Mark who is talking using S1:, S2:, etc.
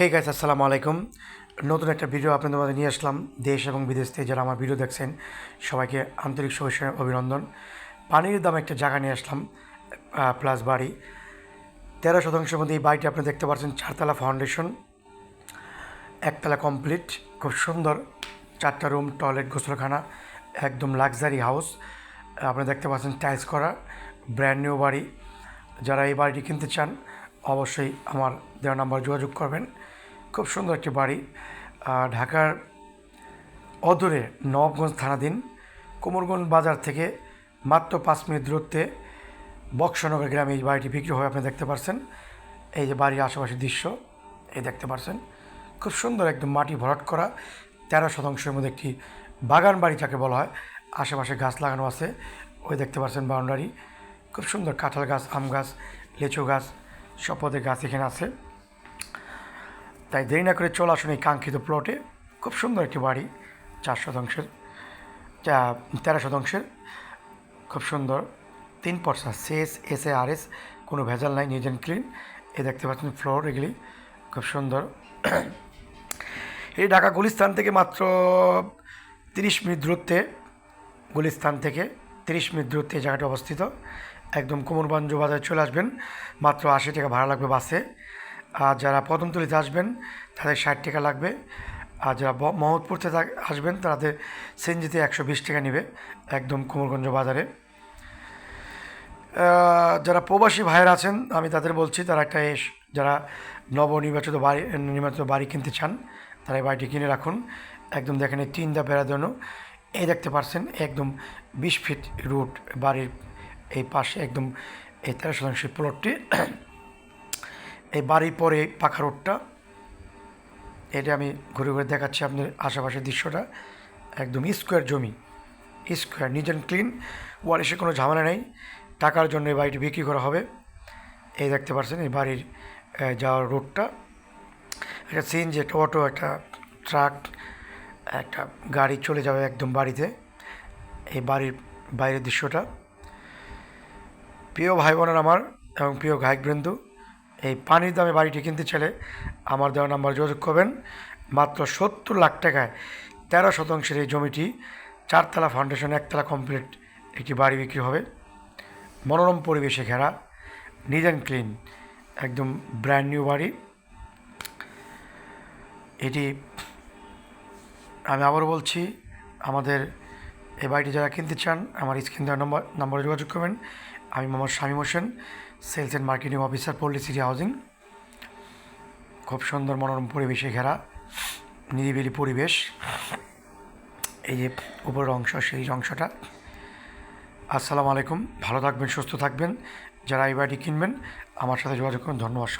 S1: Hey guys আসসালামু আলাইকুম। নতুন একটা ভিডিও আপনাদের মধ্যে নিয়ে আসলাম। দেশ এবং বিদেশ থেকে যারা আমার ভিডিও দেখছেন, সবাইকে আন্তরিক শুভেচ্ছা অভিনন্দন। পানির দাম একটা জায়গা নিয়ে আসলাম প্লাস বাড়ি তেরো শতাংশের মধ্যে এই বাড়িটি আপনি দেখতে পাচ্ছেন, চারতলা ফাউন্ডেশন একতলা কমপ্লিট খুব সুন্দর। চারটা রুম টয়লেট গোসলখানা, একদম লাক্সারি হাউস আপনি দেখতে পাচ্ছেন টাইলস করা ব্র্যান্ড নিউ বাড়ি। যারা এই বাড়িটি কিনতে চান অবশ্যই আমার দেওয়া নাম্বার যোগাযোগ করবেন। খুব সুন্দর একটি বাড়ি। ঢাকার অদূরে নবগঞ্জ থানাধীন কোমরগঞ্জ বাজার থেকে মাত্র পাঁচ মিনিট দূরত্বে বক্সনগর গ্রামে এই বাড়িটি বিক্রি হয়ে, আপনি দেখতে পাচ্ছেন এই যে বাড়ির আশেপাশের দৃশ্য, এই দেখতে পাচ্ছেন খুব সুন্দর একদম মাটি ভরাট করা, তেরো শতাংশের মধ্যে একটি বাগান বাড়ি যাকে বলা হয়। আশেপাশে গাছ লাগানো আছে, ওই দেখতে পাচ্ছেন বাউন্ডারি। খুব সুন্দর কাঁঠাল গাছ, আম গাছ, লিচু গাছ সব গাছ এখানে আছে। তাই দেরি না করে চলে আসুন এই কাঙ্ক্ষিত প্লটে খুব সুন্দর একটি বাড়ি, চার শতাংশের, যা তেরো শতাংশের। খুব সুন্দর, তিন পর্সা সিএস এস এ আর এস কোনো ভেজাল নাই নিজ অ্যান্ড ক্লিন এ দেখতে পাচ্ছেন ফ্লোর এগুলি, খুব সুন্দর। এই ঢাকা গুলিস্তান থেকে মাত্র তিরিশ মিনিট দূরত্বে গুলিস্তান থেকে তিরিশ মিনিট দূরত্বে এই জায়গাটা অবস্থিত। একদম কোমরগঞ্জ বাজারে চলে আসবেন। মাত্র আশি টাকা ভাড়া লাগবে বাসে। আর যারা পদমতলিতে আসবেন, তাদের ষাট টাকা লাগবে। আর যারা মহৎপুর থেকে আসবেন, তাদের সেনজিতে একশো বিশ টাকা নেবে একদম কোমরগঞ্জ বাজারে। যারা প্রবাসী ভাইয়ের আছেন, আমি তাদের বলছি, তারা একটা এস, যারা নবনির্বাচিত বাড়ি, নির্বাচিত বাড়ি কিনতে চান, তারা এই বাড়িটি কিনে রাখুন। একদম দেখেন এই তিন দা বেড়া জন্য এই দেখতে পাচ্ছেন, একদম বিশ ফিট রুট বাড়ির এই পাশে একদম এই তেরো শতাংশ প্লটটি এই বাড়ির পরে পাখা রোডটা। এটা আমি ঘুরে ঘুরে দেখাচ্ছি আপনার আশেপাশের দৃশ্যটা। একদম স্কোয়ার জমি স্কোয়ার নিট অ্যান্ড ক্লিন ওয়ার এসে কোনো ঝামেলা নেই। টাকার জন্য এই বাড়িটি বিক্রি করা হবে। এই দেখতে পাচ্ছেন, এই বাড়ির যাওয়ার রোডটা। একটা সিএনজি, একটা অটো, একটা ট্রাক একটা গাড়ি চলে যাবে একদম বাড়িতে। এই বাড়ির বাইরের দৃশ্যটা। প্রিয় ভাই বোনের আমার এবং প্রিয় গায়কবৃন্দু, এই পানির দামে বাড়িটি কিনতে চাইলে আমার দেওয়া নাম্বার যোগাযোগ করবেন। মাত্র সত্তর লাখ টাকায় তেরো শতাংশের এই জমিটি চারতলা ফাউন্ডেশন, একতলা কমপ্লিট একটি বাড়ি বিক্রি হবে। মনোরম পরিবেশে ঘেরা নিট অ্যান্ড ক্লিন একদম ব্র্যান্ড নিউ বাড়ি। এটি আমি আবারও বলছি, আমাদের এই বাড়িটি যারা কিনতে চান, আমার স্ক্রিন দেওয়া নম্বর, নম্বরে যোগাযোগ করবেন। আমি Mohammad Shamim Hossain, sales and marketing officer, Palli city housing. খুব সুন্দর মনোরম পরিবেশে ঘেরা, নিরিবিলি পরিবেশ। এই যে উপরের অংশ, সেই অংশটা। আসসালামু আলাইকুম, ভালো থাকবেন, সুস্থ থাকবেন। যারা এই বাড়িটি কিনবেন, আমার সাথে যোগাযোগ করুন, ধন্যবাদ।